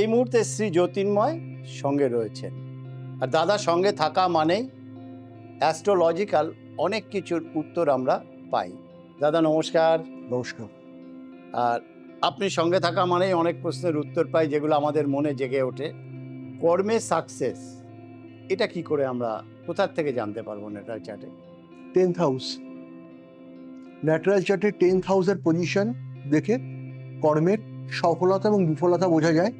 এই মুহূর্তে শ্রী জ্যোতির্ময় সঙ্গে রয়েছেন। আর দাদা সঙ্গে থাকা মানেই অ্যাস্ট্রোলজিক্যাল অনেক কিছুর উত্তর আমরা পাই। দাদা নমস্কার। নমস্কার। আর আপনি সঙ্গে থাকা মানেই অনেক প্রশ্নের উত্তর পাই যেগুলো আমাদের মনে জেগে ওঠে। কর্মে সাকসেস এটা কি করে আমরা কোথার থেকে জানতে পারব নেটাল চার্টে টেন্থ হাউস ন্যাচারাল চার্টে টেন্থ হাউসের পজিশন দেখে কর্মের সফলতা এবং বিফলতা বোঝা যায়।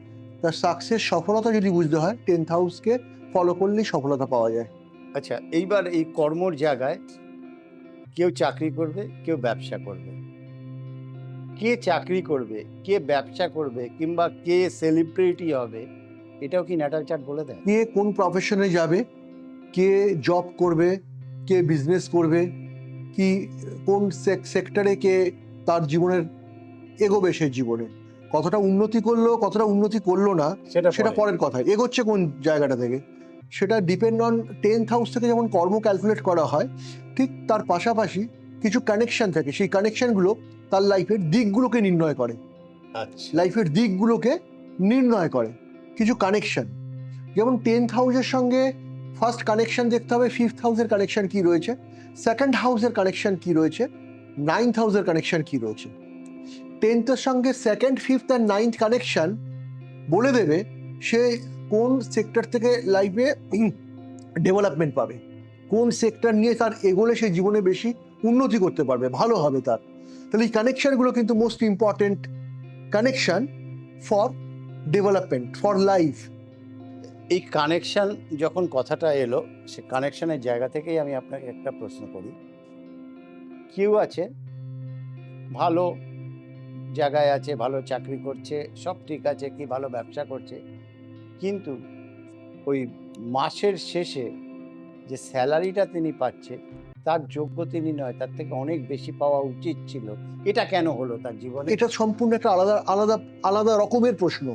তার সাকসেস সফলতা যদি বুঝতে হয় টেন্থ হাউসকে ফলো করলেই সফলতা পাওয়া যায়। আচ্ছা এইবার এই কর্মর জায়গায় কেউ চাকরি করবে কেউ ব্যবসা করবে। কে চাকরি করবে কে ব্যবসা করবে কিংবা কে সেলিব্রিটি হবে এটাও কি ন্যাটাল চার্ট বলে দেয়? কে কোন প্রফেশনে যাবে কে জব করবে কে বিজনেস করবে কি কোন সেক্টরে কে তার জীবনের এগোবে সে জীবনে। কতটা উন্নতি করল কতটা উন্নতি করল না সেটা সেটা পরের কথা। এগোচ্ছে কোন জায়গাটা থেকে? সেটা ডিপেন্ড অন টেন্থ হাউস থেকে যেমন কর্ম ক্যালকুলেট করা হয় ঠিক তার পাশাপাশি কিছু কানেকশন থাকে। সেই কানেকশনগুলো তার লাইফের দিকগুলোকে নির্ণয় করে। আচ্ছা। লাইফের দিকগুলোকে নির্ণয় করে। কিছু কানেকশন যেমন টেন্থ হাউসের সঙ্গে ফার্স্ট কানেকশন দেখতে হবে ফিফথ হাউসের কানেকশন কি রয়েছে? সেকেন্ড হাউসের কানেকশন কি রয়েছে? নাইন্থ হাউসের কানেকশন কি রয়েছে? টেন্থের সঙ্গে second fifth and ninth connection বলে দেবে সে কোন সেক্টর থেকে লাইফে ডেভেলপমেন্ট পাবে। কোন সেক্টর নিয়ে তার এগোলে সে জীবনে বেশি উন্নতি করতে পারবে, ভালো হবে তার। তাহলে এই কানেকশানগুলো কিন্তু most important connection for development for life এই কানেকশান যখন কথাটা এলো, সে কানেকশানের জায়গা থেকেই আমি আপনাকে একটা প্রশ্ন করি। কেউ আছে ভালো জায়গায় আছে ভালো চাকরি করছে সব ঠিক আছে কি ভালো ব্যবসা করছে। কিন্তু ওই মাসের শেষে যে স্যালারিটা তিনি পাচ্ছে তার যোগ্য তিনি নয় তার থেকে অনেক বেশি পাওয়া উচিত ছিল। এটা কেন হলো তার জীবনে? এটা সম্পূর্ণ একটা আলাদা আলাদা আলাদা রকমের প্রশ্ন।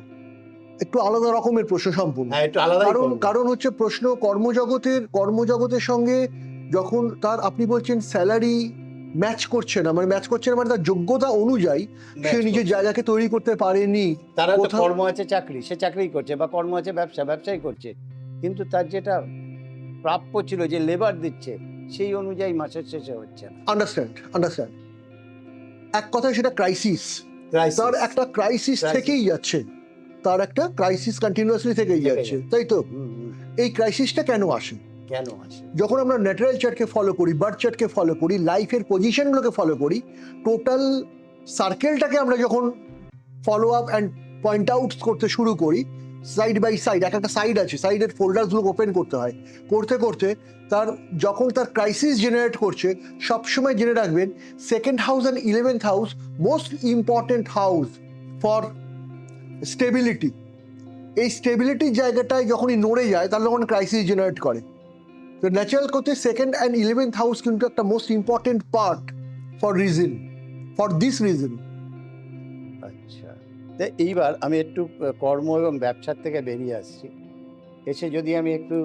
একটু আলাদা রকমের প্রশ্ন সম্পূর্ণ। হ্যাঁ আলাদা কারণ কারণ হচ্ছে প্রশ্ন কর্মজগতের কর্মজগতের সঙ্গে যখন তার আপনি বলছেন স্যালারি ম্যাচ করছে না মানে ম্যাচ করছে না মানে তার যোগ্যতা অনুযায়ী সে নিজের জায়গাকে তৈরি করতে পারেনি তারা কোথাও- কর্ম আছে চাকরি সে চাকরি করছে বা কর্ম আছে ব্যবসা ব্যবসাই করছে। কিন্তু তার যেটা প্রাপ্য ছিল যে লেবার দিচ্ছে সেই অনুযায়ী মাসের শেষে হচ্ছে না। আন্ডারস্ট্যান্ড আন্ডারস্ট্যান্ড এক কথায় সেটা ক্রাইসিস। তার একটা ক্রাইসিস থেকেই যাচ্ছে। তার একটা ক্রাইসিস কন্টিনিউয়াসলি থেকেই যাচ্ছে। তাই তো। এই ক্রাইসিসটা কেন আসে? কেন আসে? যখন আমরা ন্যাচারাল চার্টকে ফলো করি বার্থ চার্টকে ফলো করি লাইফের পজিশনগুলোকে ফলো করি টোটাল সার্কেলটাকে আমরা যখন follow up and point out করতে শুরু করি সাইড বাই সাইড এক একটা সাইড আছে সাইডের ফোল্ডারগুলো ওপেন করতে হয়। করতে করতে তার, যখন তার ক্রাইসিস জেনারেট করছে, সবসময় জেনে রাখবেন second house and eleventh house most important house for stability এই স্টেবিলিটির জায়গাটায় যখনই নড়ে যায় তাহলে তখন ক্রাইসিস জেনারেট করে। তো ন্যাচারাল করতে সেকেন্ড অ্যান্ড ইলেভেন্থ হাউস কিন্তু একটা most important part for reason for this reason আচ্ছা। তো এইবার আমি একটু কর্ম এবং ব্যবসার থেকে বেরিয়ে আসছি। এসে যদি আমি একটু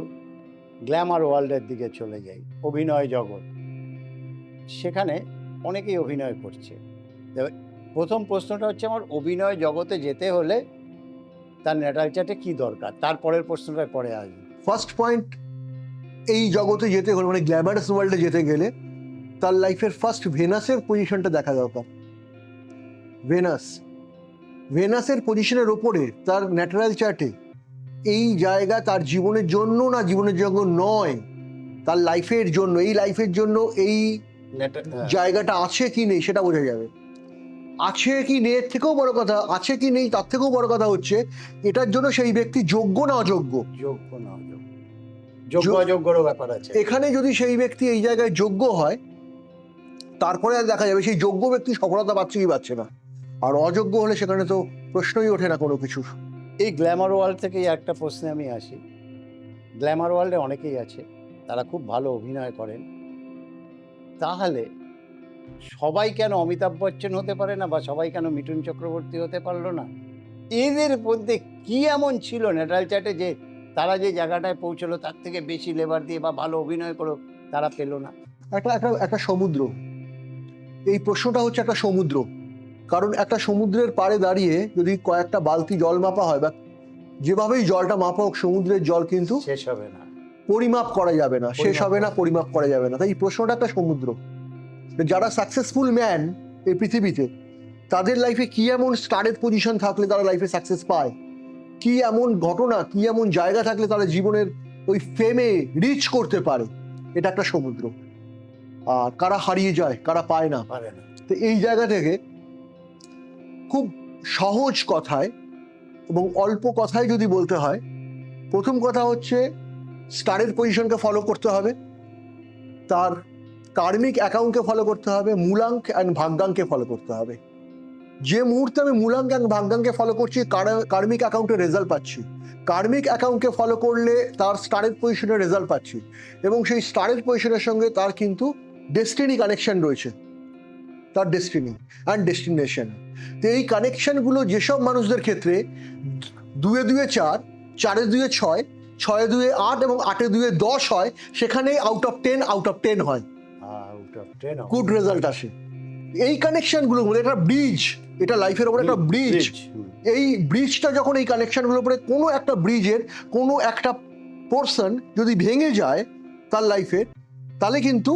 গ্ল্যামার ওয়ার্ল্ডের দিকে চলে যাই অভিনয় জগৎ সেখানে অনেকেই অভিনয় করছে। প্রথম প্রশ্নটা হচ্ছে আমার অভিনয় জগতে যেতে হলে তার ন্যাটাল চার্টে কী দরকার? তারপরের প্রশ্নটা পরে আসবে। ফার্স্ট পয়েন্ট এই জগতে যেতে হলে মানে গ্ল্যামারাস ওয়ার্ল্ডে যেতে গেলে তার লাইফের ফার্স্ট ভেনাসের পজিশনটা দেখা দরকার। ভেনাস ভেনাসের পজিশনের ওপরে তার ন্যাচারাল চার্টে এই জায়গা তার জীবনের জন্য না জীবনের জন্য নয় তার লাইফের জন্য এই লাইফের জন্য এই হ্যাঁ। জায়গাটা আছে কি নেই সেটা বোঝা যাবে। আছে কি নেই এর থেকেও বড় কথা আছে কি নেই তার থেকেও বড় কথা হচ্ছে এটার জন্য সেই ব্যক্তি যোগ্য না অযোগ্য? যোগ্য না যোগ্য অযোগ্যরও ব্যাপার আছে। এখানে যদি সেই ব্যক্তি এই জায়গায় যোগ্য হয় তারপরে আর দেখা যাবে সেই যোগ্য ব্যক্তি সফলতা পাচ্ছে কি পাচ্ছে না। আর অযোগ্য হলে সেখানে তো প্রশ্নই ওঠে না কোনো কিছুর। এই গ্ল্যামার ওয়ার্ল্ড থেকেই একটা প্রশ্নে আমি আসি। গ্ল্যামার ওয়ার্ল্ডে অনেকেই আছে তারা খুব ভালো অভিনয় করেন। তাহলে সবাই কেন অমিতাভ বচ্চন হতে পারে না বা সবাই কেন মিঠুন চক্রবর্তী হতে পারল না? এদের মধ্যে কি এমন ছিল? নেটাল চ্যাটে যে তারা যে জায়গাটায় পৌঁছলো তার থেকে বেশি লেবার দিয়ে বা ভালো অভিনয় করো তারা পেল না। একটা একটা একটা সমুদ্র। এই প্রশ্নটা হচ্ছে একটা সমুদ্র। কারণ একটা সমুদ্রের পাড়ে দাঁড়িয়ে যদি কয়েকটা বালতি জল মাপা হয় বা যেভাবেই জলটা মাপা হোক সমুদ্রের জল কিন্তু শেষ হবে না। পরিমাপ করা যাবে না শেষ হবে না পরিমাপ করা যাবে না। তাই এই প্রশ্নটা একটা সমুদ্র। যারা সাকসেসফুল ম্যান এই পৃথিবীতে তাদের লাইফে কি এমন স্টারের পজিশন থাকলে তারা লাইফে সাকসেস পায়? কি এমন ঘটনা কি এমন জায়গা থাকলে তারা জীবনের ওই ফেমে রিচ করতে পারে? এটা একটা সমুদ্র। আর কারা হারিয়ে যায় কারা পায় না? পারে না। তো এই জায়গা থেকে খুব সহজ কথায় এবং অল্প কথায় যদি বলতে হয় প্রথম কথা হচ্ছে স্টারের পজিশনকে ফলো করতে হবে তার কার্মিক অ্যাকাউন্টকে ফলো করতে হবে মূলাঙ্ক অ্যান্ড ভাগ্যাঙ্ককে ফলো করতে হবে। যে মুহূর্তে আমি মূলাঙ্ক অ্যান্ড ভাগ্যাঙ্ককে ফলো করছি কার্মিক অ্যাকাউন্টে রেজাল্ট পাচ্ছি। কার্মিক অ্যাকাউন্টকে ফলো করলে তার স্টারের পজিশনে রেজাল্ট পাচ্ছি। এবং সেই স্টারের পজিশনের সঙ্গে তার কিন্তু ডেস্টিনি কানেকশন রয়েছে। তার ডেস্টিনি অ্যান্ড ডেস্টিনেশন তো এই কানেকশনগুলো যেসব মানুষদের ক্ষেত্রে দুয়ে দুয়ে চার চারে দুয়ে ছয় ছয়ে দুয়ে আট এবং আটে দুয়ে দশ হয় সেখানে out of ten out of ten হয়। গুড রেজাল্ট আসে। এই কানেকশনগুলো মধ্যে একটা ব্রিজ এটা লাইফের ওপর একটা ব্রিজ এই ব্রিজটা যখন এই কানেকশনগুলোর উপরে কোনো একটা ব্রিজের কোনো একটা পোর্শন যদি ভেঙে যায় তার লাইফের তাহলে কিন্তু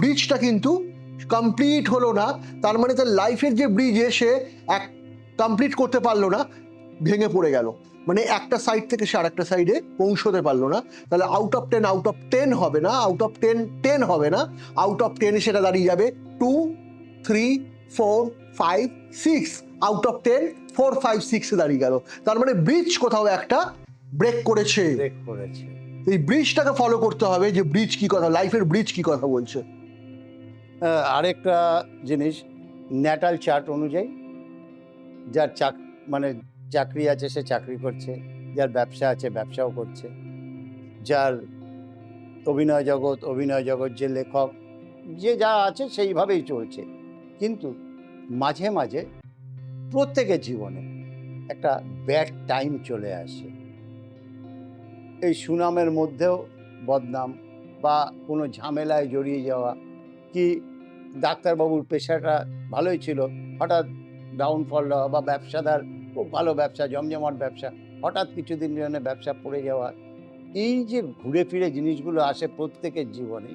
ব্রিজটা কিন্তু কমপ্লিট হলো না। তার মানে তার লাইফের যে ব্রিজে সে এক কমপ্লিট করতে পারল না ভেঙে পড়ে গেল। মানে একটা সাইড থেকে সে আরেকটা সাইডে পৌঁছতে পারল না। তাহলে out of ten out of ten হবে না আউট অফ টেন টেন হবে না। আউট অফ টেনে সেটা দাঁড়িয়ে যাবে। Two three four five six out of ten four five সিক্সে দাঁড়িয়ে গেল। তার মানে ব্রিজ কোথাও একটা ব্রেক করেছে। ব্রেক করেছে। এই ব্রিজটাকে ফলো করতে হবে যে ব্রিজ কি কথা লাইফের ব্রিজ কি কথা বলছে। আরেকটা জিনিস ন্যাটাল চার্ট অনুযায়ী যার চাক মানে চাকরি আছে সে চাকরি করছে যার ব্যবসা আছে ব্যবসাও করছে যার অভিনয় জগৎ অভিনয় জগৎ যে লেখক যে যা আছে সেইভাবেই চলছে। কিন্তু মাঝে মাঝে প্রত্যেকের জীবনে একটা ব্যাড টাইম চলে আসে। এই সুনামের মধ্যেও বদনাম বা কোনো ঝামেলায় জড়িয়ে যাওয়া কি ডাক্তারবাবুর পেশাটা ভালোই ছিল, হঠাৎ ডাউনফল দেওয়া বা ব্যবসাদার খুব ভালো ব্যবসা, জমজমাট ব্যবসা, হঠাৎ কিছুদিন জন্য ব্যবসা পড়ে যাওয়া, এই যে ঘুরে ফিরে জিনিসগুলো আসে প্রত্যেকের জীবনে,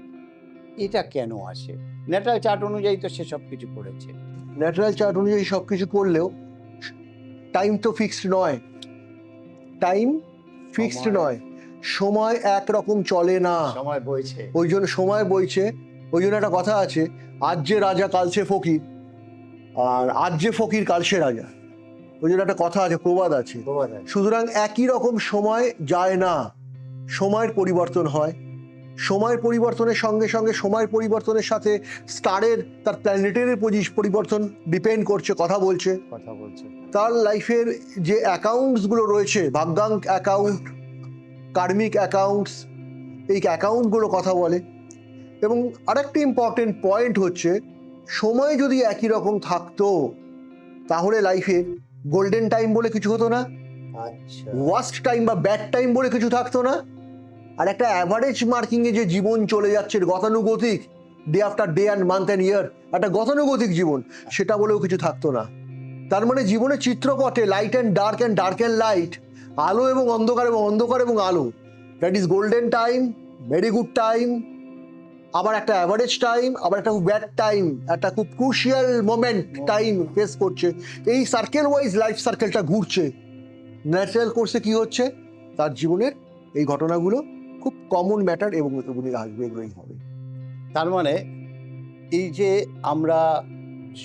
এটা কেন আসে? ন্যাটাল চার্ট অনুযায়ী তো সে সব কিছু করেছে। ন্যাচারাল চার্ট অনুযায়ী সব কিছু করলেও টাইম তো ফিক্সড নয়। টাইম ফিক্সড নয়। সময় একরকম চলে না। সময় বইছে। ওই জন্য সময় বইছে। ওই জন্য একটা কথা আছে আজ যে রাজা কাল সে ফকির। আর আজ যে ফকির কাল সে রাজা। ওই জন্য একটা কথা আছে। প্রবাদ আছে। সুতরাং একই রকম সময় যায় না। সময়ের পরিবর্তন হয়। সময়ের পরিবর্তনের সঙ্গে সঙ্গে সময়ের পরিবর্তনের সাথে স্টারের তার প্ল্যানেটের পরিবর্তন ডিপেন্ড করছে কথা বলছে। কথা বলছে। তার লাইফের যে অ্যাকাউন্টসগুলো রয়েছে ভাগ্যাঙ্ক অ্যাকাউন্ট কার্মিক অ্যাকাউন্টস এই অ্যাকাউন্টগুলো কথা বলে। এবং আরেকটি ইম্পর্টেন্ট পয়েন্ট হচ্ছে সময় যদি একই রকম থাকতো তাহলে লাইফে গোল্ডেন টাইম বলে কিছু হতো না। আচ্ছা। ওয়াস্ট টাইম বা ব্যাড টাইম বলে কিছু থাকতো না। আর একটা অ্যাভারেজ মার্কিংয়ে যে জীবন চলে যাচ্ছে গতানুগতিক day after day and month and year একটা গতানুগতিক জীবন, সেটা বলেও কিছু থাকতো না। তার মানে জীবনের চিত্রপটে light and dark and dark and light আলো এবং অন্ধকার এবং অন্ধকার এবং আলো। That is golden time very good time আবার একটা অ্যাভারেজ টাইম আবার একটা খুব ব্যাড টাইম একটা খুব ক্রুশিয়াল মোমেন্ট টাইম ফেস করছে। এই সার্কেল ওয়াইজ লাইফ সার্কেলটা ঘুরছে। ন্যাচারাল কোর্সে কি হচ্ছে? তার জীবনের এই ঘটনাগুলো খুব কমন ম্যাটার এবং এগুলি আসবে এগুলোই হবে। তার মানে এই যে আমরা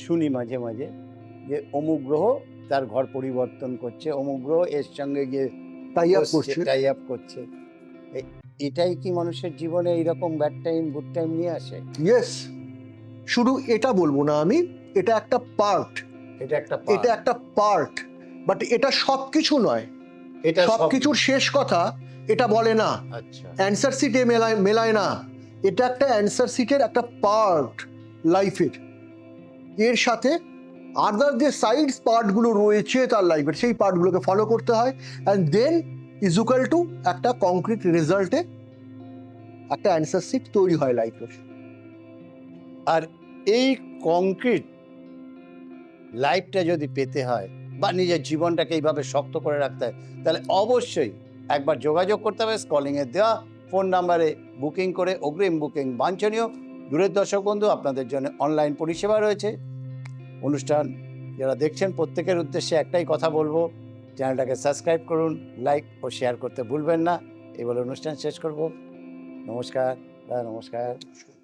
শুনি মাঝে মাঝে যে অমুক গ্রহ তার ঘর পরিবর্তন করছে অমুক গ্রহ এর সঙ্গে গিয়ে তাই আপ করছে। টাই আপ করছে। এটাই কি মানুষের জীবনে এইরকম ব্যাড টাইম গুড টাইম নিয়ে আসে? ইয়েস শুধু এটা বলব না আমি এটা একটা পার্ট এটা একটা এটা একটা পার্ট বাট এটা সব কিছু নয়। এটা সব কিছুর শেষ কথা এটা বলে না। আচ্ছা। অ্যান্সার সিটে মেলায় মেলায় না। এটা একটা অ্যান্সার সিটের একটা পার্ট লাইফের এর। সাথে আদার যে সাইডস পার্টগুলো রয়েছে তার লাইফের সেই পার্টগুলোকে ফলো করতে হয়। অ্যান্ড দেন ইজুকাল টু একটা কংক্রিট রেজাল্টে একটা অ্যান্সার সিট তৈরি হয় লাইফের আর এই কংক্রিট লাইফটা যদি পেতে হয় বা নিজের জীবনটাকে এইভাবে শক্ত করে রাখতে হয় তাহলে অবশ্যই একবার যোগাযোগ করতে হবে স্কলিংয়ে দেওয়া ফোন নাম্বারে বুকিং করে অগ্রিম বুকিং বাঞ্ছনীয়। দূরের দর্শক বন্ধু, আপনাদের জন্য অনলাইন পরিষেবা রয়েছে। অনুষ্ঠান যারা দেখছেন, প্রত্যেকের উদ্দেশ্যে একটাই কথা বলব, চ্যানেলটাকে সাবস্ক্রাইব করুন লাইক ও শেয়ার করতে ভুলবেন না। এই বলে অনুষ্ঠান শেষ করব। নমস্কার, দাদা, নমস্কার।